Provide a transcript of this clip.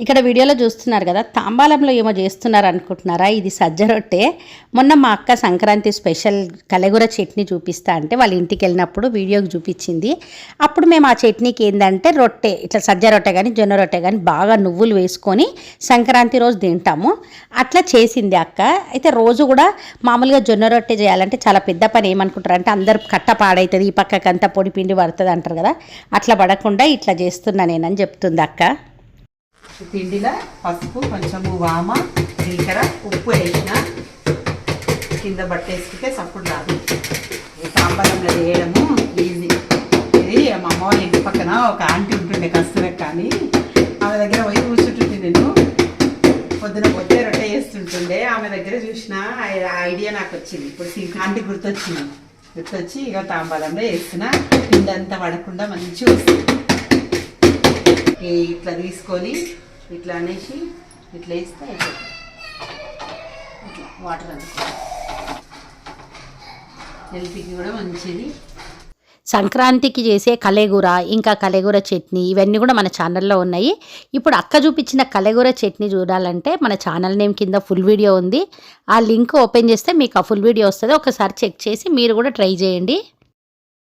ఇక్కడ వీడియోలో చూస్తున్నారు కదా తాంబాలంలో ఏమో చేస్తున్నారు అనుకుంటున్నారా? ఇది సజ్జ రొట్టె. మొన్న మా అక్క సంక్రాంతి స్పెషల్ కలగూర చట్నీ చూపిస్తా అంటే వాళ్ళ ఇంటికి వెళ్ళినప్పుడు వీడియోకి చూపించింది. అప్పుడు మేము ఆ చట్నీకి ఏంటంటే రొట్టె ఇట్లా సజ్జ రొట్టె కానీ జొన్న రొట్టె కానీ బాగా నువ్వులు వేసుకొని సంక్రాంతి రోజు తింటాము. అట్లా చేసింది అక్క. అయితే రోజు కూడా మామూలుగా జొన్న రొట్టె చేయాలంటే చాలా పెద్ద పని ఏమనుకుంటారు అంటే అందరు కట్ట పాడవుతుంది ఈ పక్కకంతా పొడి పిండి పడుతుంది అంటారు కదా. అట్లా పడకుండా ఇట్లా చేస్తున్నా నేనని చెప్తుంది అక్క. పిండిలో పసుపు కొంచెము వామ జీలకర్ర ఉప్పు వేసిన కింద బట్టేసుకుంటే సప్పుడు రాదు. ఈ సాంబారంలో వేయడము ఈజీ ఇది మా అమ్మ వాళ్ళ ఇంటి పక్కన ఒక ఆంటీ ఉంటుండే కష్టమే కానీ ఆమె దగ్గర పోయి కూర్చుంటుండే నేను. పొద్దున పొద్దున రొట్టె చేస్తుంటుండే. ఆమె దగ్గర చూసిన ఐడియా నాకు వచ్చింది. ఇప్పుడు సింక్ ఆంటీ గుర్తొచ్చింది. గుర్తొచ్చి ఇక తాంబాలంలో వేస్తున్నా పిండి అంతా పడకుండా మంచిగా వస్తుంది. ఇట్లా తీసుకొని ఇట్లా అనేసి ఇట్లా వేస్తే అయిపోతుంది. ఇట్లా వాటర్ హెల్త్కి కూడా మంచిది. సంక్రాంతికి చేసే కలేగూర ఇంకా కలేగూర చట్నీ ఇవన్నీ కూడా మన ఛానల్లో ఉన్నాయి. ఇప్పుడు అక్క చూపించిన కలేగూర చట్నీ చూడాలంటే మన ఛానల్ నేమ్ కింద ఫుల్ వీడియో ఉంది. ఆ లింక్ ఓపెన్ చేస్తే మీకు ఆ ఫుల్ వీడియో వస్తుంది. ఒకసారి చెక్ చేసి మీరు కూడా ట్రై చేయండి.